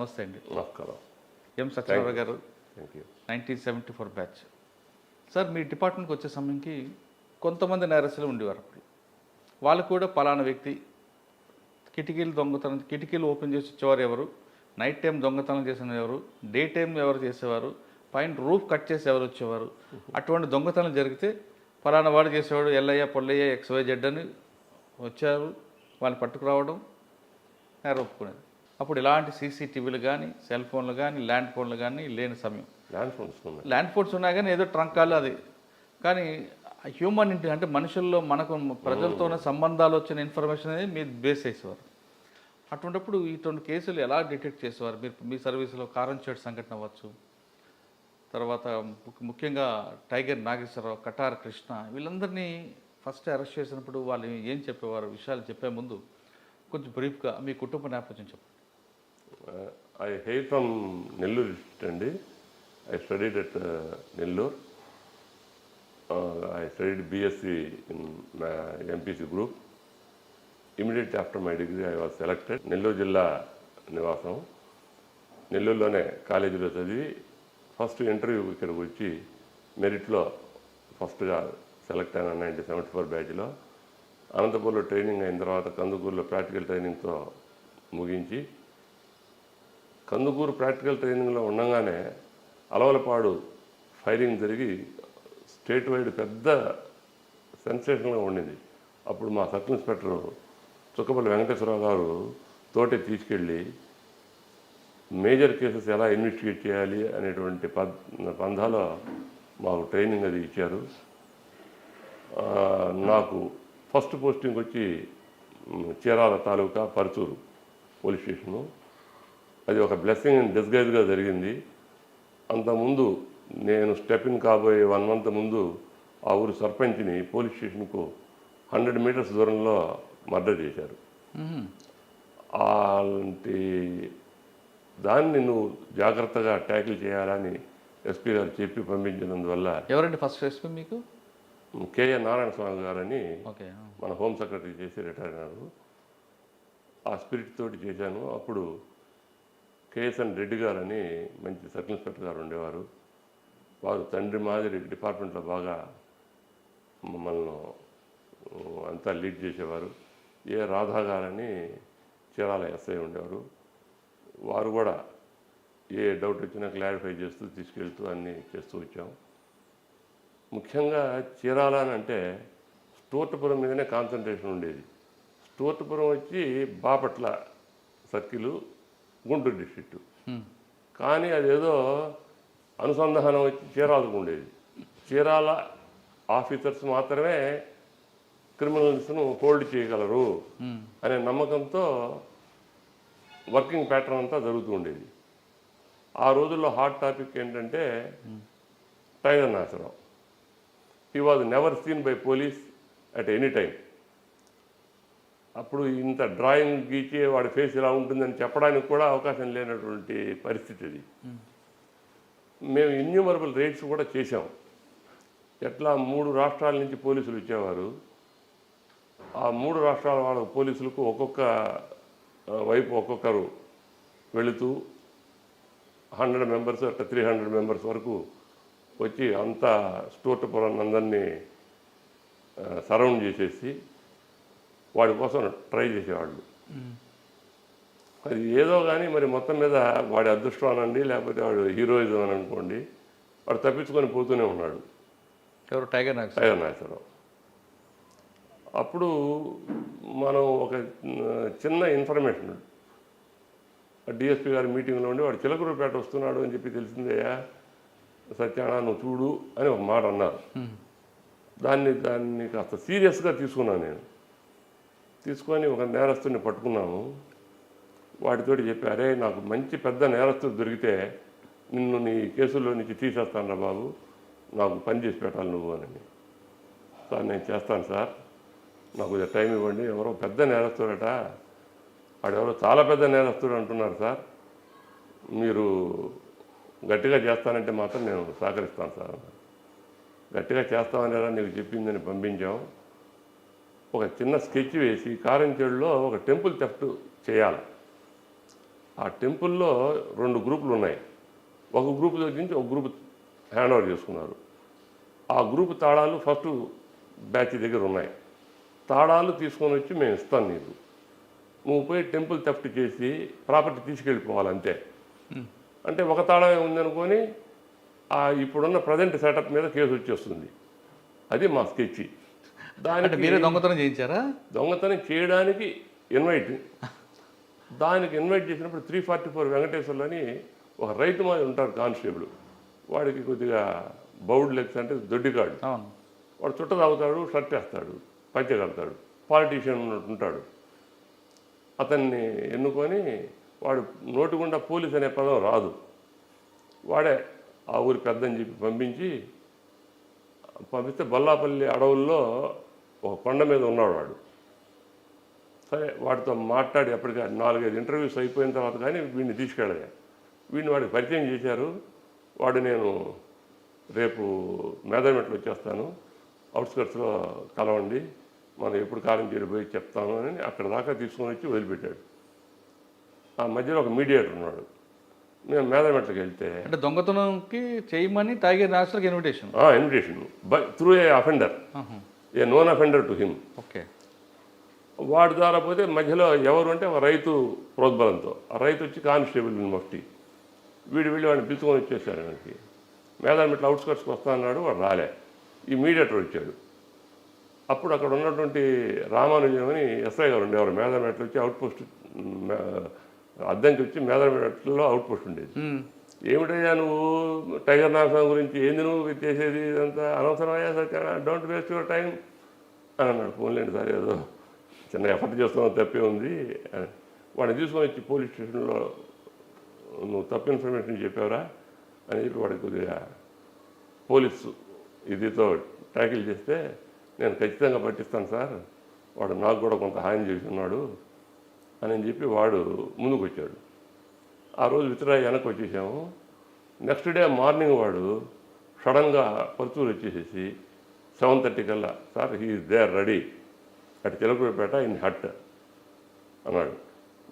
నమస్తే అండి. నమస్కారం. M Satyanarayana garu? Nineteen seventy four batch. Sir మీ డిపార్ట్మెంట్కి వచ్చే సమయంకి కొంతమంది నేరస్తులు ఉండేవారు అప్పుడు. వాళ్ళు కూడా పలానా వ్యక్తి కిటికీలు దొంగతనం కిటికీలు ఓపెన్ చేసి వచ్చేవారు ఎవరు? నైట్ టైం దొంగతనం చేసిన ఎవరు? డే టైం ఎవరు చేసేవారు? పైన రూఫ్ కట్ చేసి ఎవరు వచ్చేవారు? అటువంటి దొంగతనం జరిగితే ఫలానా వాడు చేసేవాడు ఎల్లయ్య పొల్లయ్య ఎక్స్వై జెడ్ అని వచ్చారు. వాళ్ళని పట్టుకురావడం నేరం ఒప్పుకునేది. అప్పుడు ఇలాంటి సీసీటీవీలు కానీ సెల్ ఫోన్లు కానీ ల్యాండ్ ఫోన్లు కానీ లేని సమయం. ల్యాండ్ ఫోన్స్ ల్యాండ్ ఫోన్స్ ఉన్నాయి కానీ ఏదో ట్రంకాలు అది. కానీ హ్యూమన్ ఇంటి అంటే మనుషుల్లో మనకు ప్రజలతో ఉన్న సంబంధాలు వచ్చిన ఇన్ఫర్మేషన్ అనేది మీరు బేస్ చేసేవారు. అటువంటిప్పుడు ఇటువంటి కేసులు ఎలా డిటెక్ట్ చేసేవారు? మీరు మీ సర్వీస్లో కారంచేడు సంఘటన అవ్వచ్చు. తర్వాత ముఖ్య- ముఖ్యంగా టైగర్ నాగేశ్వరరావు కటార్ కృష్ణ వీళ్ళందరినీ ఫస్ట్ అరెస్ట్ చేసినప్పుడు వాళ్ళు ఏం చెప్పేవారు? విషయాలు చెప్పే ముందు కొంచెం బ్రీఫ్గా మీ కుటుంబ నేపథ్యం చెప్పండి. I hail from Nellore district అండి. I studied at Nellore I studied BSc in MPC group immediate after my degree I was selected Nellore జిల్లా నివాసం. నెల్లూరులోనే కాలేజీలో చదివి ఫస్ట్ ఇంటర్వ్యూ ఇక్కడికి వచ్చి మెరిట్లో ఫస్ట్గా సెలెక్ట్ అయిన నైన్టీ సెవెంటీ ఫోర్ బ్యాచ్లో అనంతపూర్లో ట్రైనింగ్ అయిన తర్వాత కందుకూరులో ప్రాక్టికల్ ట్రైనింగ్తో ముగించి కందుకూరు ప్రాక్టికల్ ట్రైనింగ్లో ఉండగానే అలవలపాడు ఫైరింగ్ జరిగి స్టేట్ వైడ్ పెద్ద సెన్సేషన్గా ఉండింది. అప్పుడు మా సబ్ ఇన్స్పెక్టర్ చుక్కపల్లి వెంకటేశ్వరరావు గారు తోటి తీసుకెళ్ళి మేజర్ కేసెస్ ఎలా ఇన్వెస్టిగేట్ చేయాలి అనేటువంటి పద్ పంధాలో మాకు ట్రైనింగ్ అది ఇచ్చారు. నాకు ఫస్ట్ పోస్టింగ్ వచ్చి చీరాల తాలూకా పరుచూరు పోలీస్ స్టేషను. అది ఒక బ్లెస్సింగ్ ఇన్ డిస్గైజ్గా జరిగింది. అంతకుముందు నేను స్టెప్ ఇన్ కాబోయే వన్ మంత్ ముందు ఆ ఊరు సర్పంచ్ని పోలీస్ స్టేషన్కు హండ్రెడ్ మీటర్స్ దూరంలో మర్డర్ చేశారు. అలాంటి దాన్ని నువ్వు జాగ్రత్తగా ట్యాకిల్ చేయాలని ఎస్పీ గారు చెప్పి పంపించినందువల్ల ఎవరండి ఫస్ట్ ఎస్పీ మీకు? కేఏ నారాయణ స్వామి గారని మన హోమ్ సెక్రటరీ చేసి రిటైర్ అయినారు ఆ స్పిరిట్ తోటి చేశాను. అప్పుడు కేఎస్ఎన్ రెడ్డి గారని మంచి సర్కిల్ ఇన్స్పెక్టర్ గారు ఉండేవారు. వారు తండ్రి మాదిరి డిపార్ట్మెంట్లో బాగా మమ్మల్ని అంతా లీడ్ చేసేవారు. ఏ రాధా గారని చీరాల ఎస్ఐ ఉండేవారు. వారు కూడా ఏ డౌట్ వచ్చినా క్లారిఫై చేస్తూ తీసుకెళ్తూ అన్నీ చేస్తూ వచ్చాం. ముఖ్యంగా చీరాల అని అంటే స్టోర్టపురం మీదనే కాన్సన్ట్రేషన్ ఉండేది. స్టోర్టపురం వచ్చి బాపట్ల సర్కిలు గుంటూరు డిస్ట్రిక్ట్ కానీ అదేదో అనుసంధానం వచ్చి చీరాలకు ఉండేది. చీరాల ఆఫీసర్స్ మాత్రమే క్రిమినల్స్ను హోల్డ్ చేయగలరు అనే నమ్మకంతో వర్కింగ్ ప్యాటర్న్ అంతా జరుగుతూ ఉండేది. ఆ రోజుల్లో హాట్ టాపిక్ ఏంటంటే tiger Nasarao he was never seen by police at any time అప్పుడు ఇంత డ్రాయింగ్ గీచి వాడి ఫేస్ ఇలా ఉంటుందని చెప్పడానికి కూడా అవకాశం లేనటువంటి పరిస్థితి అది. మేము ఇన్యూమరబుల్ రేట్స్ కూడా చేశాం. ఎట్లా మూడు రాష్ట్రాల నుంచి పోలీసులు వచ్చేవారు. ఆ మూడు రాష్ట్రాల వాళ్ళ పోలీసులకు ఒక్కొక్క వైపు ఒక్కొక్కరు వెళుతూ హండ్రెడ్ మెంబర్స్ అట్లా త్రీ హండ్రెడ్ మెంబర్స్ వరకు వచ్చి అంతా స్టోర్టపురం అందరినీ సరౌండ్ చేసేసి వాడి కోసం ట్రై చేసేవాళ్ళు. అది ఏదో కానీ మరి మొత్తం మీద వాడి అదృష్టం అనండి లేకపోతే వాడు హీరోయిజం అని అనుకోండి వాడు తప్పించుకొని పోతూనే ఉన్నాడు. ఎవరు? Tiger Nag tiger Nageswararao. అప్పుడు మనం ఒక చిన్న ఇన్ఫర్మేషన్ డిఎస్పీ గారి మీటింగ్లో ఉండి వాడు చిలకరూపేట వస్తున్నాడు అని చెప్పి తెలిసిందయ్యా సత్యానా నువ్వు చూడు అని ఒక మాట అన్నారు. దాన్ని దాన్ని కాస్త సీరియస్గా తీసుకున్నాను నేను. తీసుకొని ఒక నేరస్తుని పట్టుకున్నాము. వాటితోటి చెప్పి అరే నాకు మంచి పెద్ద నేరస్తుడు దొరికితే నిన్ను నీ కేసుల్లో నుంచి తీసేస్తాను బాబు. నాకు పని చేసి పెట్టాలి నువ్వు అని సార్ నేను చేస్తాను సార్. నాకు కొంచెం టైం ఇవ్వండి. ఎవరో పెద్ద నేరస్తుడట. వాడెవరో చాలా పెద్ద నేరస్తుడు అంటున్నారు సార్. మీరు గట్టిగా చేస్తానంటే మాత్రం నేను సహకరిస్తాను సార్ గట్టిగా చేస్తామనేరా నీకు చెప్పిందని పంపించాం. ఒక చిన్న స్కెచ్ వేసి కారంచేడులో ఒక టెంపుల్ థెఫ్ట్ చేయాలి. ఆ టెంపుల్లో రెండు గ్రూపులు ఉన్నాయి. ఒక గ్రూప్ దగ్గర నుంచి ఒక గ్రూప్ హ్యాండ్ ఓవర్ చేసుకున్నారు. ఆ గ్రూప్ తాళాలు ఫస్ట్ బ్యాచ్ దగ్గర ఉన్నాయి. తాళాలు తీసుకొని వచ్చి మేము ఇస్తాను నీకు. నువ్వు పోయి టెంపుల్ థెఫ్ట్ చేసి ప్రాపర్టీ తీసుకెళ్ళిపోవాలి అంతే. అంటే ఒక తాళమే ఉందనుకొని ఆ ఇప్పుడున్న ప్రజెంట్ సెటప్ మీద కేసు వచ్చేస్తుంది. అది మా స్కెచ్. దానికి మీరే దొంగతనం చేయించారా? దొంగతనం చేయడానికి ఇన్వైట్ దానికి ఇన్వైట్ చేసినప్పుడు త్రీ ఫార్టీ ఫోర్ వెంకటేశ్వర్లు అని ఒక రైతు మాది ఉంటారు కానిస్టేబుల్. వాడికి కొద్దిగా బౌడ్ లెగ్స్ అంటే దొడ్డికాడు వాడు చుట్ట తాగుతాడు షర్ట్ వేస్తాడు పంచె కడతాడు పాలిటీషియన్ ఉంటాడు అతన్ని ఎన్నుకొని వాడు నోటి గుండా పోలీస్ అనే పదం రాదు. వాడే ఆ ఊరి పెద్దని చెప్పి పంపించి పంపిస్తే బల్లాపల్లి అడవుల్లో ఒక కొండ మీద ఉన్నాడు వాడు సరే వాడితో మాట్లాడి అప్పటికి నాలుగైదు ఇంటర్వ్యూస్ అయిపోయిన తర్వాత కానీ వీడిని తీసుకెళ్ళగా వీడిని వాడికి పరిచయం చేశారు. వాడు నేను రేపు మేధమెట్లు వచ్చేస్తాను. అవుట్స్కట్స్లో కలవండి. మనం ఎప్పుడు కాలం పోయి చెప్తాను అని అక్కడ దాకా తీసుకొని వచ్చి వదిలిపెట్టాడు. ఆ మధ్యలో ఒక మీడియేటర్ ఉన్నాడు. మేము మేధమెట్లకి వెళ్తే అంటే దొంగతనంకి చేయమని tiger నేషనల్కి invitation invitation by through a offender a known offender to him okay వాడి ద్వారా పోతే మధ్యలో ఎవరు అంటే ఒక రైతు ప్రోద్బలంతో ఆ రైతు వచ్చి కానిస్టేబుల్ మఫ్టీ వీడు వెళ్ళి వాడిని పిలుచుకొని వచ్చేసాడు మనకి మేదాన్ని ఇట్లా అవుట్స్కట్స్కి వస్తా అన్నాడు వాడు రాలే. ఈ మీడియేటర్ వచ్చాడు. అప్పుడు అక్కడ ఉన్నటువంటి రామానుజం అని ఎస్ఐ గారు ఉండేవారు. మేదామెట్లు వచ్చి అవుట్ పోస్ట్ అద్దంకి వచ్చి మేదామెట్లో అవుట్ పోస్ట్ ఉండేది. ఏమిటయ్యా నువ్వు? టైగర్ నాశనం గురించి ఏంది నువ్వు చేసేది ఇదంతా అనవసరమయ్యా సత్యనా డోంట్ వేస్ట్ యువర్ టైం అని అన్నాడు. ఫోన్లేండి సార్ ఏదో చిన్న ఎఫర్ట్ చేస్తున్నావు తప్పే ఉంది. వాడిని తీసుకొని వచ్చి పోలీస్ స్టేషన్లో నువ్వు తప్పు ఇన్ఫర్మేషన్ చెప్పావరా అని చెప్పి వాడికి కొద్దిగా పోలీసు ఇదితో ట్యాకిల్ చేస్తే నేను ఖచ్చితంగా పట్టిస్తాను సార్. వాడు నాకు కూడా కొంత హాని చేసి ఉన్నాడు అని చెప్పి వాడు ముందుకు వచ్చాడు ఆ రోజు విత్డ్రా వెనక్కి వచ్చేసాము. నెక్స్ట్ డే మార్నింగ్ వాడు సడన్గా పరుచూరు వచ్చేసేసి సెవెన్ థర్టీ కల్లా sir he is there ready. అటు చిలకూరుపేట ఇన్ హట్ అన్నాడు.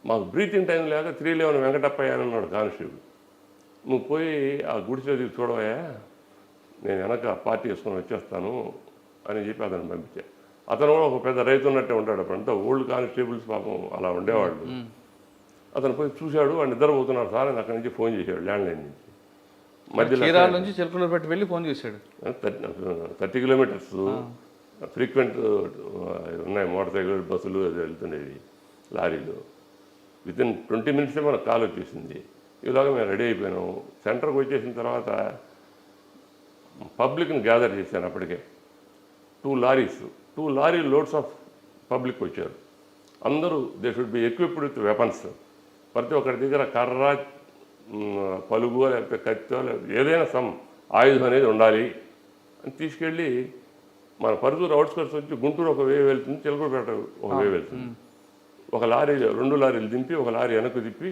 మాకు బ్రీతింగ్ టైం లేక త్రీ లెవెన్ వెంకటప్పయ్య అని అన్నాడు కానిస్టేబుల్. నువ్వు పోయి ఆ గుడిసె దిగి చూడవయ్యా నేను వెనక పార్టీ వేసుకొని వచ్చేస్తాను అని చెప్పి అతను పంపించా. అతను కూడా ఒక పెద్ద రైతు ఉన్నట్టే ఉంటాడు అప్పుడంతా ఓల్డ్ కానిస్టేబుల్స్ పాపం అలా ఉండేవాళ్ళు. అతను పోయి చూశాడు వాడు నిద్రపోతున్నాడు. సార్ అని అక్కడి నుంచి ఫోన్ చేశాడు ల్యాండ్లైన్ నుంచి. మధ్యలో చీరాల నుంచి చిలుకలో పెట్టి వెళ్ళి ఫోన్ చేశాడు. Thirty kilometres. ఫ్రీక్వెంట్ ఉన్నాయి మోటార్ సైకిల్ బస్సులు అది వెళ్తుండేవి లారీలు. విత్ ఇన్ ట్వంటీ మినిట్సే మనకు కాల్ వచ్చేసింది. ఇలాగ మేము రెడీ అయిపోయినాము సెంటర్కి వచ్చేసిన తర్వాత పబ్లిక్ని గ్యాదర్ చేశాను అప్పటికే. Two lorries two lorry loads of public వచ్చారు. అందరూ they should be equipped with weapons. ప్రతి ఒక్కరి దగ్గర కర్ర పలుగు లేకపోతే కత్తో లేకపోతే ఏదైనా సమ్ ఆయుధం అనేది ఉండాలి అని తీసుకెళ్ళి మన పరుచూరు అవుట్స్కట్స్ వచ్చి గుంటూరు ఒక వే వెళ్తుంది చిలకూరుపేట ఒక వే వెళ్తుంది. ఒక లారీ రెండు లారీలు దింపి ఒక లారీ వెనక్కి తిప్పి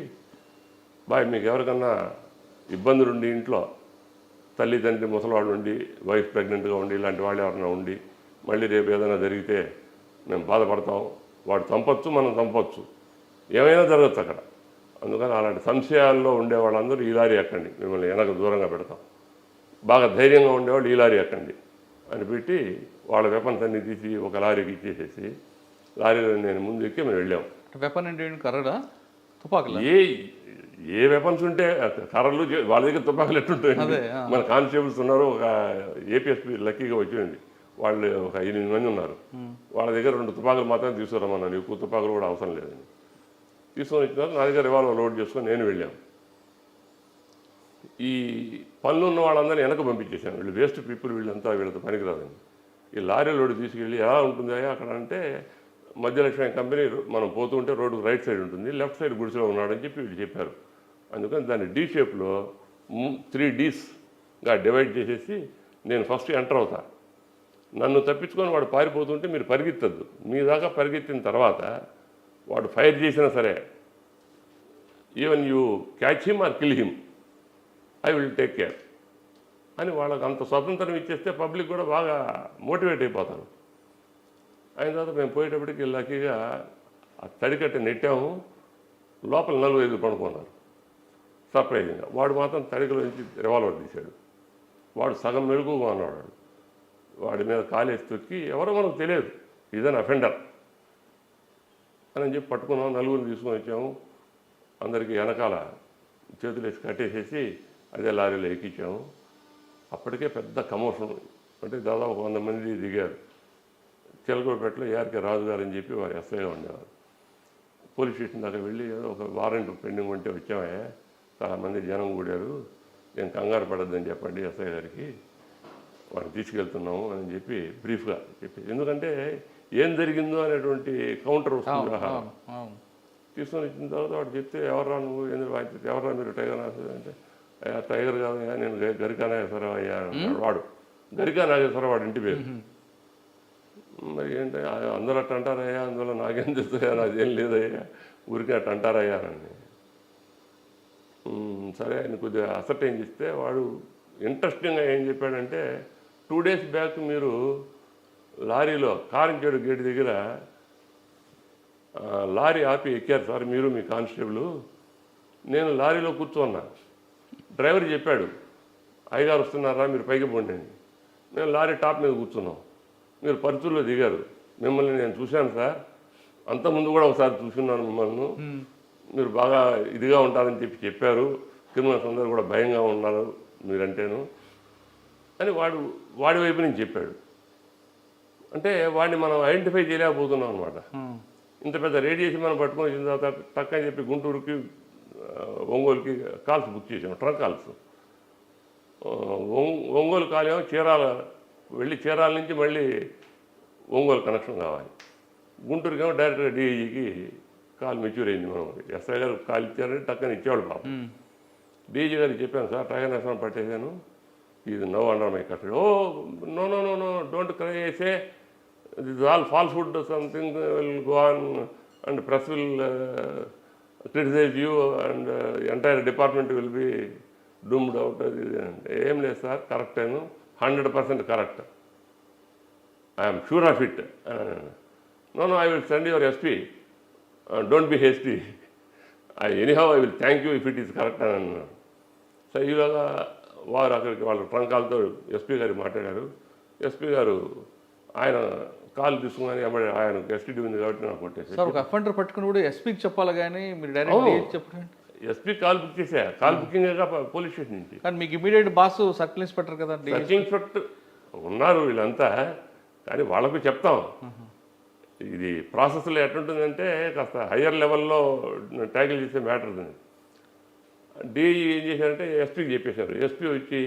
బాయ్ మీకు ఎవరికన్నా ఇబ్బందులు ఉండి ఇంట్లో తల్లి తండ్రి ముసలివాళ్ళు ఉండి వైఫ్ ప్రెగ్నెంట్గా ఉండి ఇలాంటి వాళ్ళు ఎవరైనా ఉండి మళ్ళీ రేపు ఏదైనా జరిగితే మేము బాధపడతాం వాడు చంపొచ్చు మనం చంపొచ్చు. ఏమైనా జరగచ్చు అక్కడ. అందుకని అలాంటి సంశయాల్లో ఉండే వాళ్ళందరూ ఈ లారీ ఎక్కండి. మిమ్మల్ని వెనక దూరంగా పెడతాం. బాగా ధైర్యంగా ఉండేవాళ్ళు ఈ లారీ ఎక్కండి అని పెట్టి వాళ్ళ వెపన్స్ అన్ని తీసి ఒక లారీకి ఇచ్చేసేసి లారీలో నేను ముందు ఎక్కి మేము వెళ్ళాం. వెపన్ అంటే కర్రడా తుపాకులా? ఏ ఏ వెపన్స్ ఉంటే కర్రలు వాళ్ళ దగ్గర తుపాకులు ఎట్టుంటాయి. మన కానిస్టేబుల్స్ ఉన్నారు ఒక ఏపీఎస్పీ లక్కీగా వచ్చింది వాళ్ళు ఒక ఎనిమిది మంది ఉన్నారు. వాళ్ళ దగ్గర రెండు తుపాకులు మాత్రం తీసుకురమ్మన్నాను ఎక్కువ తుపాకులు కూడా అవసరం లేదని తీసుకొని వచ్చిన తర్వాత నా దగ్గర రివాల్వర్ లోడ్ చేసుకొని నేను వెళ్ళాను ఈ పనులు ఉన్న వాళ్ళందరినీ వెనక పంపించేశాను. వీళ్ళు వేస్ట్ పీపుల్ వీళ్ళంతా వీళ్ళతో పనికిరాదండి ఈ లారీ లోడ్ తీసుకెళ్ళి ఎలా ఉంటుంది అక్కడ అంటే మధ్యలక్ష్మి కంపెనీ మనం పోతుంటే రోడ్డు రైట్ సైడ్ ఉంటుంది లెఫ్ట్ సైడ్ గుడిసెలో ఉన్నాడని చెప్పి వీళ్ళు చెప్పారు. అందుకని దాన్ని డీ షేప్లో త్రీ డీస్గా డివైడ్ చేసేసి నేను ఫస్ట్ ఎంటర్ అవుతా. నన్ను తప్పించుకొని వాడు పారిపోతుంటే మీరు పరిగెత్తద్దు. మీ దాకా పరిగెత్తిన తర్వాత వాడు ఫైర్ చేసినా సరే even you catch him or kill him I will take care అని వాళ్ళకి అంత స్వతంత్రం ఇచ్చేస్తే పబ్లిక్ కూడా బాగా మోటివేట్ అయిపోతారు. అయిన తర్వాత మేము పోయేటప్పటికి లక్కీగా ఆ తడికట్ట నెట్టాము లోపల నలుగురు ఐదు పడుకున్నారు. సర్ప్రైజింగ్గా. వాడు మాత్రం తడికలో నుంచి రివాల్వర్ తీశాడు. వాడు సగం మెలుగుగా ఉన్నాడు. వాడి మీద కాలేసి తొక్కి ఎవరో మనకు తెలియదు. ఇదని అఫెండర్ అని చెప్పి పట్టుకున్నాం నలుగురిని తీసుకొని వచ్చాము. అందరికీ వెనకాల చేతులు వేసి కట్టేసేసి అదే లారీలో ఎక్కించాము. అప్పటికే పెద్ద కమోషన్ అంటే దాదాపు ఒక వంద మంది దిగారు. చిలకూరుపేటలో ఏఆర్కే రాజు గారు అని చెప్పి వారు ఎస్ఐగా ఉండేవారు. పోలీస్ స్టేషన్ దాకా వెళ్ళి ఏదో ఒక వారెంట్ పెండింగ్ ఉంటే వచ్చామే. చాలామంది జనం కూడారు. నేను కంగారు పడద్దని చెప్పండి ఎస్ఐ గారికి. వాడిని తీసుకెళ్తున్నాము అని చెప్పి బ్రీఫ్గా చెప్పి ఎందుకంటే ఏం జరిగిందో అనేటువంటి కౌంటర్ వస్తుంది తీసుకొని వచ్చిన తర్వాత వాడు చెప్తే ఎవర్రా నువ్వు? ఎందుకు వాయించి ఎవర్రా మీరు? టైగర్ నాగేశ్వరరావు అంటే అయ్యా టైగర్ కాదయ్యా నేను గరికా నాగేశ్వరరావు అయ్యా వాడు. గరికా నాగేశ్వరరావు వాడు ఇంటి పేరు. మరి ఏంటి అందరూ అట్ట అంటారయ్యా అందువల్ల నాకేం తెలుస్తాయా నాదేం లేదయ్యా ఊరికే అట్ట అంటారయ్యా "ఉమ్, సరే ఆయన కొద్దిగా అసర్టైన్ చేస్తే వాడు ఇంట్రెస్టింగ్గా ఏం చెప్పాడంటే టూ డేస్ బ్యాక్ మీరు లారీలో కారించేడు గేట్ దగ్గర లారీ ఆపి ఎక్కారు. సార్ మీరు మీ కానిస్టేబుల్. నేను లారీలో కూర్చోన్నా. డ్రైవర్ చెప్పాడు అయ్యగారు వస్తున్నారా మీరు పైకి పోండి మేము లారీ టాప్ మీద కూర్చున్నాం. మీరు పరుచూరులో దిగారు. మిమ్మల్ని నేను చూశాను సార్. అంతకుముందు కూడా ఒకసారి చూసున్నాను మిమ్మల్ని. మీరు బాగా ఇదిగా ఉంటారని చెప్పి చెప్పారు. క్రిమినల్స్ అందరూ కూడా భయంగా ఉన్నారు మీరంటేను. అని వాడు వాడి వైపు నుంచి చెప్పాడు. అంటే వాడిని మనం ఐడెంటిఫై చేయలేకపోతున్నాం అనమాట. ఇంత పెద్ద రేడియేషన్ మనం పట్టుకొని వచ్చిన తర్వాత టక్ అని చెప్పి గుంటూరుకి ఒంగోలుకి కాల్స్ బుక్ చేసాం ట్రంక్ కాల్స్. ఒంగోలు కాలేమో చీరాల వెళ్ళి చీరాల నుంచి మళ్ళీ ఒంగోలు కనెక్షన్ కావాలి. గుంటూరుకేమో డైరెక్ట్గా డిఐజీకి కాల్ మెచ్యూర్ అయింది మనం. ఎస్ఐ గారు కాల్ ఇచ్చారని టక్కని ఇచ్చేవాడు పాపం. డీజీ గారికి చెప్పాను సార్ టైగర్ నేషనల్ పట్టేశాను. ఇది no under my custody. Oh no no no no don't cry చేసే this all false food something will go on and press will criticise you and entire department will be doomed out అది ఇది అంటే ఏం లేదు sir correct అయిను hundred percent correct I'm sure of it no no I will send your SP don't be hasty I anyhow I will thank you if it is correct అని అన్నాను so ఈలోగా వారు అక్కడికి వాళ్ళ ట్రంకాలతో ఎస్పీ గారు మాట్లాడారు. SP గారు ఆయన కాల్ తీసుకుని ఎమ్మడే ఆయన ఎస్టీడీ ఉంది కాబట్టి నాకు కొట్టేసి సార్ ఒక అఫెండర్ పట్టుకుని కూడా ఎస్పీకి చెప్పాలి కానీ మీరు డైరెక్ట్ చెప్పండి ఎస్పీ కాల్ బుక్ చేసా కాల్ బుకింగ్ పోలీస్ స్టేషన్ నుంచి. కానీ మీకు ఇమీడియట్ బాస్ సర్కిల్ ఇన్స్పెక్టర్ కదండి. సర్చింగ్ ఇన్స్పెక్టర్ ఉన్నారు వీళ్ళంతా కానీ వాళ్ళకు చెప్తాం. ఇది ప్రాసెస్లో ఎట్లుంటుందంటే కాస్త హయ్యర్ లెవెల్లో ట్యాకిల్ చేసే మ్యాటర్ డిఈ ఏం చేశారంటే ఎస్పీకి చెప్పేశారు. ఎస్పీ వచ్చి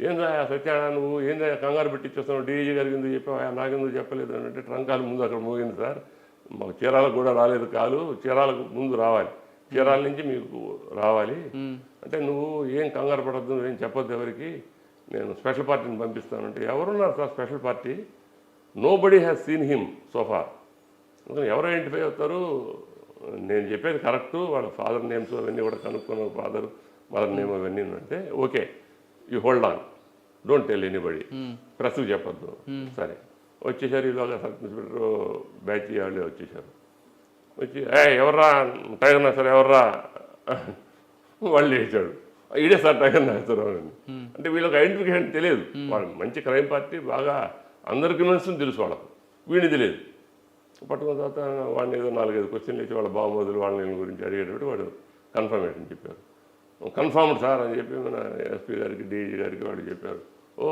ఏందా సత్యానా నువ్వు? ఏందా కంగారు పెట్టిచ్చేస్తున్నావు డిఈజీ గారికి ఎందుకు చెప్పావు? "ఆ, నాకెందుకు చెప్పలేదు అని అంటే ట్రంకాలు ముందు అక్కడ మోగింది సార్. మాకు చీరాలకు కూడా రాలేదు కాలు. చీరాలకు ముందు రావాలి. చీరాల నుంచి మీకు రావాలి. అంటే నువ్వు ఏం కంగారు పడద్దు నువ్వేం చెప్పొద్దు ఎవరికి? నేను స్పెషల్ పార్టీని పంపిస్తానంటే ఎవరున్నారు sir special party? Nobody has seen him so far అందుకని ఎవరు ఐడెంటిఫై అవుతారు? నేను చెప్పేది కరెక్టు. వాళ్ళ ఫాదర్ నేమ్స్ అవన్నీ కూడా కనుక్కున్నాను ఫాదర్ మదర్ నేమ్ అవన్నీ అంటే okay. You hold on. Don't tell anybody. ప్రెస్కి చెప్పొద్దు. సరే. వచ్చేసారు ఈలోగా సబ్ ఇన్స్పెక్టర్ బ్యాచ్ వాళ్ళే వచ్చేసారు. వచ్చి ఏ ఎవర్రా? టైగర్ సార్ ఎవర్రా? వాళ్ళు వేసాడు ఇదే సార్ టైగర్ నాగేశ్వరరావు అని. అంటే వీళ్ళకి ఐడెంటిఫికేషన్ తెలియదు. వాళ్ళు మంచి క్రైమ్ పార్టీ బాగా అందరి క్రిమినల్స్ని తెలుసు వాళ్ళకు. వీడిని తెలియదు. పట్టుకున్న తర్వాత వాడిని ఏదో నాలుగైదు క్వశ్చన్లు ఇచ్చి వాళ్ళ బావమోదులు వాళ్ళ వీళ్ళ గురించి అడిగేటప్పుడు వాడు కన్ఫర్మేషన్ చెప్పారు. కన్ఫర్మ్డ్ సార్ అని చెప్పి మన ఎస్పీ గారికి డీజీ గారికి వాడు చెప్పారు. ఓ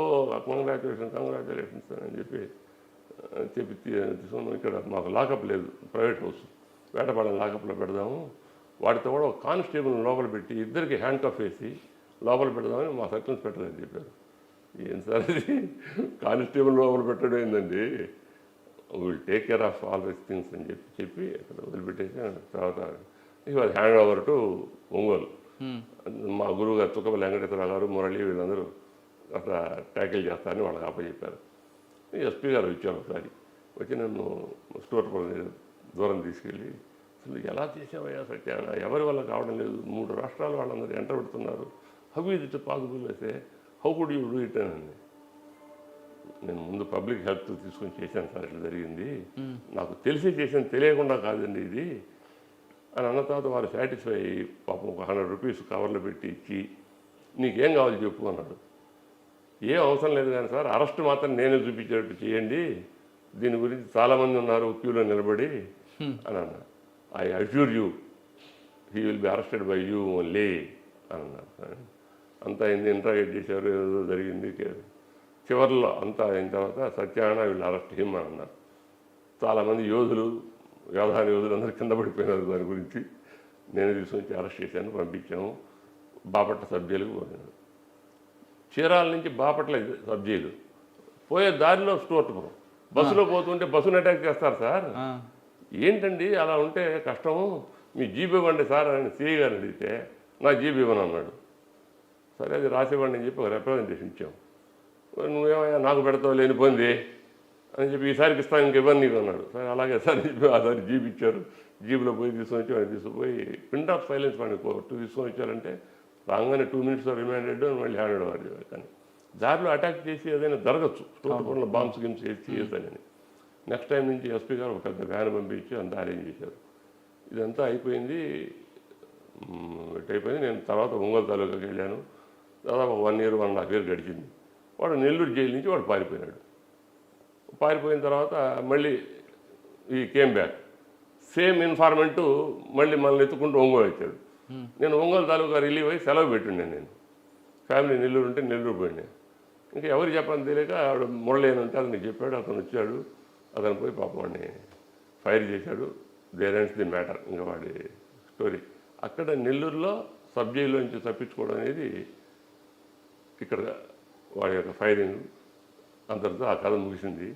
కంగ్రాచులేషన్ కంగ్రాచులేషన్స్ అని చెప్పి చెప్పి తీసుకున్నాం. ఇక్కడ మాకు లాకప్ లేదు ప్రైవేట్ హౌస్ వేటపాడని లాకప్లో పెడదాము. వాటితో కూడా ఒక కానిస్టేబుల్ లోపల పెట్టి ఇద్దరికి హ్యాండ్ కఫ్ వేసి లోపల పెడదామని మా సర్కిల్ ఇన్స్పెక్టర్ చెప్పారు. ఏం సార్ అది కానిస్టేబుల్ లోపల పెట్టడం ఏందండి? Will take care of all this things అని చెప్పి చెప్పి అక్కడ వదిలిపెట్టేసి తర్వాత ఈ హ్యాండ్ ఓవర్ టు ఒంగోలు మా గురువు గారు చుక్కపల్లి వెంకటేశ్వరరావు గారు మురళి వీళ్ళందరూ అట్లా ట్యాకిల్ చేస్తారని వాళ్ళకి అప్పచెప్పారు. ఎస్పీ గారు వచ్చారు ఒకసారి. వచ్చి నన్ను స్టోర్ దూరం తీసుకెళ్ళి అసలు ఎలా చేసావయ్యా సత్యాన ఎవరి వల్ల కావడం లేదు? మూడు రాష్ట్రాల వాళ్ళందరూ ఎంట పెడుతున్నారు. How is it possible? అయితే how could you do it? అని నేను ముందు పబ్లిక్ హెల్త్ తీసుకొని చేశాను సార్ ఇట్లా జరిగింది. నాకు తెలిసి చేశాను తెలియకుండా కాదండి ఇది. అని అన్న తర్వాత వారు సాటిస్ఫై అయ్యి పాపం ఒక హండ్రెడ్ రూపీస్ కవర్లో పెట్టి ఇచ్చి నీకేం కావాలి చెప్పు అన్నాడు. ఏం అవసరం లేదు కానీ సార్ అరెస్ట్ మాత్రం నేనే చూపించేటట్టు చేయండి. దీని గురించి చాలామంది ఉన్నారు క్యూలో నిలబడి అని అన్నా I assure you he will be arrested by you only అని అన్నారు అంతా అయింది ఇంట్రాగేట్ చేశారు ఏదో జరిగింది. చివరిలో అంతా అయిన తర్వాత సత్యనారాయణ వీళ్ళు అరెస్ట్ హిమ్ అని అన్నారు. చాలామంది యోధులు వ్యవధాన యోధులు అందరూ కింద పడిపోయినారు దాని గురించి. నేను తీసుకొచ్చి అరెస్ట్ చేశాను పంపించాము. బాపట్ల సబ్ జైలుకు పోయాను చీరాల నుంచి బాపట్ల సబ్ జైలు పోయే దారిలో స్టోర్పురం బస్సులో పోతుంటే బస్సును అటాక్ చేస్తారు సార్. ఏంటండి అలా ఉంటే కష్టము? మీ జీబీ ఇవ్వండి సార్ అని సిఐ గారిని అడిగితే నా జీబీ ఇవ్వను అన్నాడు. సరే అది రాసివ్వండి అని చెప్పి ఒక రిప్రజెంటేషన్ ఇచ్చాం. నువ్వేమయ్యా నాకు పెడతావు లేనిపోయింది అని చెప్పి ఈసారికి ఇస్తాను ఇంక ఇవ్వను నీకు అన్నాడు సరే అలాగే సార్ అని చెప్పి ఆసారి జీబీ ఇచ్చారు జీబీలో పోయి తీసుకొని వచ్చి వాడిని తీసుకుపోయి ప్రింట్ ఆఫ్ సైలెన్స్ వాడిని కోర్టు తీసుకొని వచ్చారంటే రాగానే టూ మినిట్స్ రిమైండెడ్ మళ్ళీ హ్యాండ్ ఓవర్ కానీ దారిలో అటాక్ చేసి ఏదైనా జరగచ్చు. స్టోర్ బాంబ్స్ గిమ్స్ వేసి చేయొద్దని నెక్స్ట్ టైం నుంచి ఎస్పీ గారు ఒక పెద్ద వ్యాన్ పంపించి అంతా అరేంజ్ చేశారు. ఇదంతా అయిపోయింది. అయిపోయింది. నేను తర్వాత ఒంగోలు తాలూకాకి వెళ్ళాను. దాదాపు one year one half year గడిచింది. వాడు నెల్లూరు జైలు నుంచి వాడు పారిపోయినాడు. పారిపోయిన తర్వాత మళ్ళీ ఈ కేమ్ బ్యాక్ సేమ్ ఇన్ఫార్మెంట్ మళ్ళీ మనల్ని ఎత్తుకుంటూ ఒంగోలు వచ్చాడు నేను ఒంగోలు తాలూకా రిలీవ్ అయ్యి సెలవు పెట్టుండే నేను. ఫ్యామిలీ నెల్లూరు ఉంటే నెల్లూరు పోయినా ఇంకా ఎవరు చెప్పని తెలియక ఆవిడ మురళి అని ఉంటే అతనికి చెప్పాడు అతను వచ్చాడు అతను పోయి పాపం వాడిని ఫైర్ చేశాడు. దేర్ ఎండ్స్ ది మ్యాటర్ ఇంకా వాడి స్టోరీ అక్కడ నెల్లూరులో సబ్ జైల్లోంచి తప్పించుకోవడం అనేది ఇక్కడ వాడి యొక్క ఫైరింగ్ అంతటితో ఆ కథ ముగిసింది.